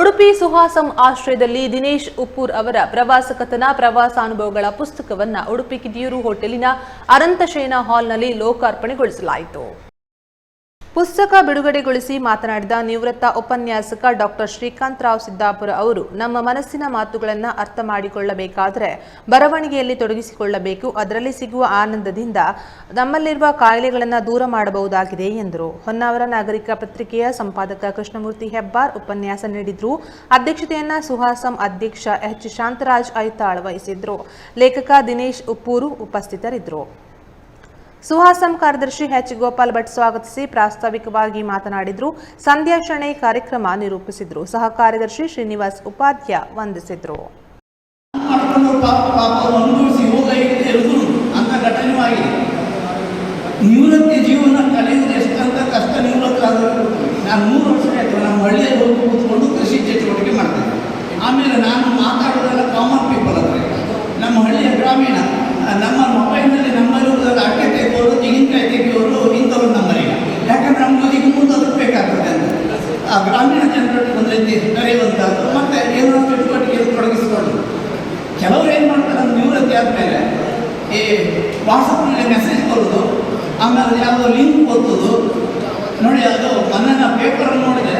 ಉಡುಪಿ ಸುಹಾಸಂ ಆಶ್ರಯದಲ್ಲಿ ದಿನೇಶ್ ಉಪ್ಪೂರ್ ಅವರ ಪ್ರವಾಸ ಕಥನ, ಪ್ರವಾಸಾನುಭವಗಳ ಪುಸ್ತಕವನ್ನು ಉಡುಪಿ ಕಿದಿಯೂರು ಹೋಟೆಲಿನ ಅನಂತಶಯನ ಹಾಲ್ನಲ್ಲಿ ಲೋಕಾರ್ಪಣೆಗೊಳಿಸಲಾಯಿತು. ಪುಸ್ತಕ ಬಿಡುಗಡೆಗೊಳಿಸಿ ಮಾತನಾಡಿದ ನಿವೃತ್ತ ಉಪನ್ಯಾಸಕ ಡಾಕ್ಟರ್ ಶ್ರೀಕಾಂತ್ ರಾವ್ ಸಿದ್ದಾಪುರ ಅವರು, ನಮ್ಮ ಮನಸ್ಸಿನ ಮಾತುಗಳನ್ನು ಅರ್ಥ ಮಾಡಿಕೊಳ್ಳಬೇಕಾದರೆ ಬರವಣಿಗೆಯಲ್ಲಿ ತೊಡಗಿಸಿಕೊಳ್ಳಬೇಕು. ಅದರಲ್ಲಿ ಸಿಗುವ ಆನಂದದಿಂದ ನಮ್ಮಲ್ಲಿರುವ ಕಾಯಿಲೆಗಳನ್ನು ದೂರ ಮಾಡಬಹುದಾಗಿದೆ ಎಂದರು. ಹೊನ್ನಾವರ ನಾಗರಿಕ ಪತ್ರಿಕೆಯ ಸಂಪಾದಕ ಕೃಷ್ಣಮೂರ್ತಿ ಹೆಬ್ಬಾರ್ ಉಪನ್ಯಾಸ ನೀಡಿದ್ರು. ಅಧ್ಯಕ್ಷತೆಯನ್ನ ಸುಹಾಸಂ ಅಧ್ಯಕ್ಷ ಎಚ್. ಶಾಂತರಾಜ್ ಐತಾಳ್ ವಹಿಸಿದ್ರು. ಲೇಖಕ ದಿನೇಶ್ ಉಪ್ಪೂರು ಉಪಸ್ಥಿತರಿದ್ದರು. ಸುಹಾಸಂ ಕಾರ್ಯದರ್ಶಿ ಎಚ್. ಗೋಪಾಲ್ ಭಟ್ ಸ್ವಾಗತಿಸಿ ಪ್ರಾಸ್ತಾವಿಕವಾಗಿ ಮಾತನಾಡಿದ್ರು. ಸಂಧ್ಯಾ ಶಣೆ ಕಾರ್ಯಕ್ರಮ ನಿರೂಪಿಸಿದ್ರು. ಸಹ ಕಾರ್ಯದರ್ಶಿ ಶ್ರೀನಿವಾಸ್ ಉಪಾಧ್ಯ ವಂದಿಸಿದ್ರು. ನಿವೃತ್ತಿ ಜೀವನ ಕಲಿಯುವುದು ಎಷ್ಟಂತ ಕಷ್ಟ ನಿವೃತ್ತರಾದರು ನಾನು ಮೂರು ವರ್ಷ ಆಯಿತು. ನಮ್ಮ ಹಳ್ಳಿಯಲ್ಲಿ ಹೋಗಿ ಕೂತ್ಕೊಂಡು ಕೃಷಿ ಚಟುವಟಿಕೆ ಮಾಡ್ತೇನೆ ಆಮೇಲೆ ನಾನು ಮಾತಾಡೋದೆಲ್ಲ ಕಾಮನ್ ಪೀಪಲ್ ಅಂದರೆ ನಮ್ಮ ಹಳ್ಳಿಯ ಗ್ರಾಮೀಣ ಆ, ನಮ್ಮ ಮೊಬೈಲ್ನಲ್ಲಿ ನಮ್ಮಲ್ಲಿರುವುದೆಲ್ಲ ಅಕ್ಕೆ ತೆಗೆಯೋರು ತೆಂಗಿನಕಾಯಿ ತೆಗೆಯೋರು ಇಂಥವ್ರು ನಮ್ಮನೆಯ ಯಾಕಂದ್ರೆ ಈಗ ಮುಂದೆ ಬೇಕಾಗ್ತದೆ ಅಂತ. ಆ ಗ್ರಾಮೀಣ ಜನರಲ್ಲಿ ಒಂದು ರೀತಿ ಕರೆಯುವಂಥದ್ದು ಮತ್ತೆ ಏನೋ ಚಟುವಟಿಕೆಯಲ್ಲಿ ತೊಡಗಿಸಿಕೊಂಡು. ಕೆಲವರು ಏನು ಮಾಡ್ತಾರೆ ನಿವೃತ್ತಿ ಆದಮೇಲೆ ಈ ವಾಟ್ಸಪ್ನಲ್ಲಿ ಮೆಸೇಜ್ ಕೊಡೋದು, ಆಮೇಲೆ ಯಾವುದೋ ಲಿಂಕ್ ಓದೋದು ನೋಡಿ, ಅದು ಮೊನ್ನೆ ಪೇಪರ್ ಪೇಪರಲ್ಲಿ ನೋಡಿದೆ.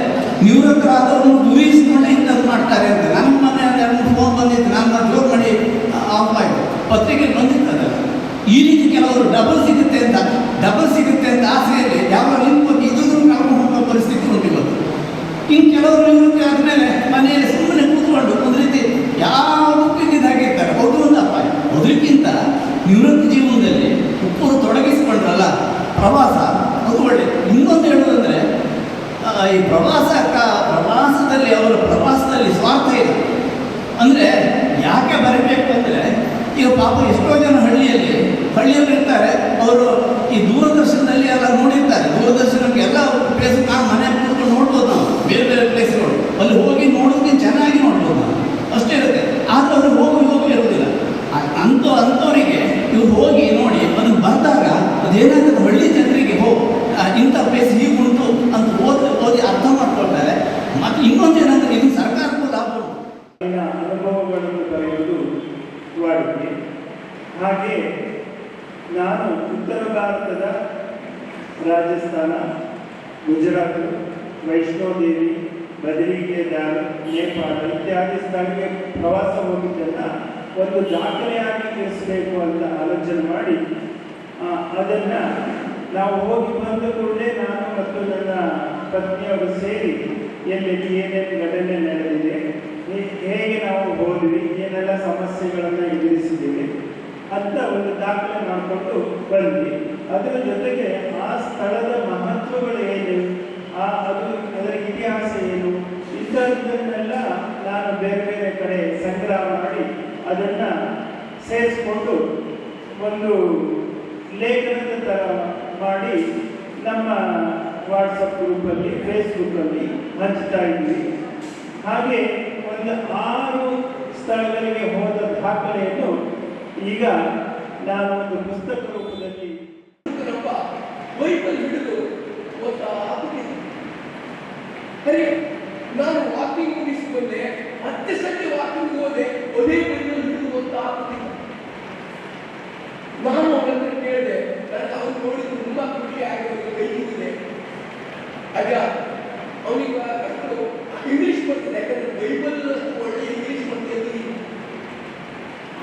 ನಿವೃತ್ತರಾದವ್ರನ್ನು ದೂರಿಸಿಕೊಂಡು ಇಂಥದ್ದು ಮಾಡ್ತಾರೆ ಅಂತ ನಮ್ಮ ಮನೆ ಎರಡು ಫೋನ್ ಬಂದಿತ್ತು ನಾನು ಜೋರ್ ಮಾಡಿ ಆಫ್ ಆಯಿತು ಪತ್ರಿಕೆಗೆ ಬಂದಿತ್ತು ಅದೆಲ್ಲ ಈ ರೀತಿ ಕೆಲವರು ಡಬಲ್ ಸಿಗುತ್ತೆ ಅಂತ ಡಬಲ್ ಸಿಗುತ್ತೆ ಅಂತ ಆಸೆಯಲ್ಲಿ ಯಾವ ಲಿಂಕ್ ಹೋಗಿ ಇದನ್ನು ಕಳ್ಕೊಂಡು ಹೋಗೋ ಪರಿಸ್ಥಿತಿ ಉಂಟು ಇವತ್ತು ಇನ್ನು ಕೆಲವರು ನಿವೃತ್ತಿ ಆದಮೇಲೆ ಮನೆಯಲ್ಲಿ ಸುಮ್ಮನೆ ಕೂತ್ಕೊಂಡು ಒಂದು ರೀತಿ ಯಾವುದಕ್ಕೂ ಇದಾಗಿರ್ತಾರೆ ಅದು ಒಂದು ಅಪಾಯ ಅದಕ್ಕಿಂತ ನಿವೃತ್ತಿ ಜೀವನದಲ್ಲಿ ಉಪ್ಪು ತೊಡಗಿಸಿಕೊಂಡ್ರಲ್ಲ, ಪ್ರವಾಸ ಅದು ಒಳ್ಳೆ ಇನ್ನೊಂದು ಹೇಳೋದಂದ್ರೆ ಈ ಪ್ರವಾಸ ಪ್ರವಾಸದಲ್ಲಿ ಅವರ ಪ್ರವಾಸದಲ್ಲಿ ಸ್ವಾರ್ಥ ಇದೆ. ಅಂದರೆ ಯಾಕೆ ಬರಬೇಕು ಅಂದರೆ, ಈಗ ಪಾಪ ಎಷ್ಟೋ ಜನ ಹಳ್ಳಿಯಲ್ಲಿ ಇರ್ತಾರೆ, ಅವರು ಈ ದೂರದರ್ಶನದಲ್ಲಿ ಎಲ್ಲ ನೋಡಿರ್ತಾರೆ. ದೂರದರ್ಶನಕ್ಕೆ ಎಲ್ಲ ಪ್ಲೇಸ್ ನಾವು ಮನೆ ಕೂತ್ಕೊಂಡು ನೋಡ್ಬೋದು ನಾವು. ಬೇರೆ ಬೇರೆ ಪ್ಲೇಸ್ಗಳು ಅಲ್ಲಿ ಹೋಗಿ ನೋಡೋದಕ್ಕೆ ಚೆನ್ನಾಗಿ ನೋಡ್ಬೋದು ನಾವು ಅಷ್ಟೇ ಇರುತ್ತೆ ಆದರೆ ಅವರು ಹೋಗಿ ಹೋಗಿ ಇರೋದಿಲ್ಲ ಆ- ಅಂಥ ಅಂಥವರಿಗೆ ಇವ್ರು ಹೋಗಿ ನೋಡಿ ಅದನ್ನು ಬಂದಾಗ ಅದೇನಾಗುತ್ತೆ ಹಳ್ಳಿ ಜನರಿಗೆ ಹೋ ಆ, ಇಂಥ ಪ್ಲೇಸ್ ಹೀಗುಂಟು ಅಂತ ಓದಿ ಓದಿ ಅರ್ಥ ಮಾಡ್ಕೊಳ್ತಾರೆ ಮತ್ತು ಇನ್ನೊಂದು ಏನಂದ್ರೆ ಇದು ಸರ್ಕಾರಕ್ಕೂ ಲಾಭ ಉಂಟು ಅಲ್ಲಿನ ಅನುಭವಗಳನ್ನು ಬರೆಯುವುದು ವಾಡಿಕೆ ಹಾಗೆ ನಾನು ಉತ್ತರ ಭಾರತದ ರಾಜಸ್ಥಾನ, ಗುಜರಾತ್ ವೈಷ್ಣೋದೇವಿ ಬದರಿಕೇದಾರ ನೇಪಾಳ ಇತ್ಯಾದಿ ಸ್ಥಳಕ್ಕೆ ಪ್ರವಾಸ ಹೋಗಿದ್ದನ್ನು ಒಂದು ದಾಖಲೆಯಾಗಿ ಇರಿಸಬೇಕು ಅಂತ ಆಲೋಚನೆ ಮಾಡಿ ಅದನ್ನು ನಾವು ಹೋಗಿ ಬಂದ ಕೂಡಲೇ ನಾನು ಮತ್ತು ನನ್ನ ಪತ್ನಿಯವರು ಸೇರಿ ಎಲ್ಲಿ ಏನೇನು ಘಟನೆ ನಡೆದಿದೆ ಹೇಗೆ ನಾವು ಹೋದ್ವಿ ಏನೆಲ್ಲ ಸಮಸ್ಯೆಗಳನ್ನು ಎದುರಿಸಿದ್ದೀವಿ ಅಂತ ಒಂದು ದಾಖಲೆ ಮಾಡಿಕೊಂಡು ಬಂದ್ವಿ ಅದರ ಜೊತೆಗೆ ಆ ಸ್ಥಳದ ಮಹತ್ವಗಳು ಏನು? ಆ ಅದು ಅದರ ಇತಿಹಾಸ ಏನು? ಇಂಥದ್ದನ್ನೆಲ್ಲ ನಾನು ಬೇರೆ ಬೇರೆ ಕಡೆ ಸಂಗ್ರಹ ಮಾಡಿ ಅದನ್ನು ಸೇರಿಸ್ಕೊಂಡು ಒಂದು ಲೇಖನದ ಥರ ಮಾಡಿ ನಮ್ಮ ವಾಟ್ಸಪ್ ಗ್ರೂಪಲ್ಲಿ ಫೇಸ್ಬುಕ್ಕಲ್ಲಿ ಹಂಚ್ತಾ ಇದ್ವಿ ಹಾಗೆ ಒಂದು ಆರು ಸ್ಥಳಗಳಿಗೆ ಹೋದ ದಾಖಲೆಯನ್ನು ಈಗ ನಾನು ಒಂದು ಪುಸ್ತಕ ರೂಪದಲ್ಲಿ ಬೈಬಲ್ ಹಿಡಿದು. ಸರಿ ನಾನು ವಾಕಿಂಗ್ ಮುಗಿಸಿ ಬಂದೆ ಮತ್ತೆ ಸಂಜೆ ವಾಕಿಂಗ್ ಹೋದೆ, ಅದೇ ಬೈಬಲ್ ಹಿಡಿದು ಓದ್ತಾ ಆಗುತ್ತಿಲ್ಲ ನಾನು ಅವರನ್ನು ಕೇಳಿದೆ, ನನಗೆ ಅವನು ನೋಡಿದ್ದು ತುಂಬಾ ಖುಷಿ ಆಗಿದೆ, ಕೈ ಮುಗಿದೆ ಅಜ್ಜ ಅವನಿಗೆ ಅಷ್ಟು ಇಂಗ್ಲಿಷ್ ಬರ್ತದೆ ಯಾಕಂದ್ರೆ ಬೈಬಲ್ ಒಳ್ಳೆ ಇಂಗ್ಲಿಷ್ ಬರ್ತದೆ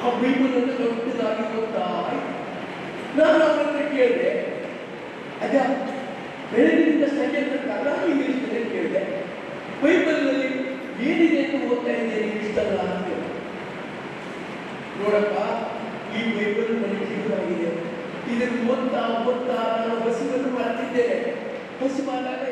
ಆ ಬೈಬಲ್ ಅನ್ನು ದೊಡ್ಡದಾಗಿ ಗೊತ್ತಾಯ್ತು ನಾನು ಅವರನ್ನ ಕೇಳಿದೆ. ಅದ ಬೆಳಗಿನಿಂದ ಸಂಜೆ ತನಕ ನಾನು ಇಂಗ್ಲಿಷ್ನಲ್ಲಿ ಕೇಳಿದೆ. ಬೈಬಲ್ನಲ್ಲಿ ಏನಿದೆ ಅಂತ ಓದ್ತಾ ಇದ್ದೇನೆ ಇಷ್ಟಲ್ಲ ಅಂತ ನೋಡಪ್ಪ, ಈ ಬೈಬಲ್ ನನಗೆ ಜೀವನಾಗಿದೆ ಇದನ್ನು ಓದ್ತಾ ಓದ್ತಾ ನಾನು ಹಸುವನ್ನು ಮಾಡ್ತಿದ್ದೇನೆ. ಹಸು ಆದಾಗ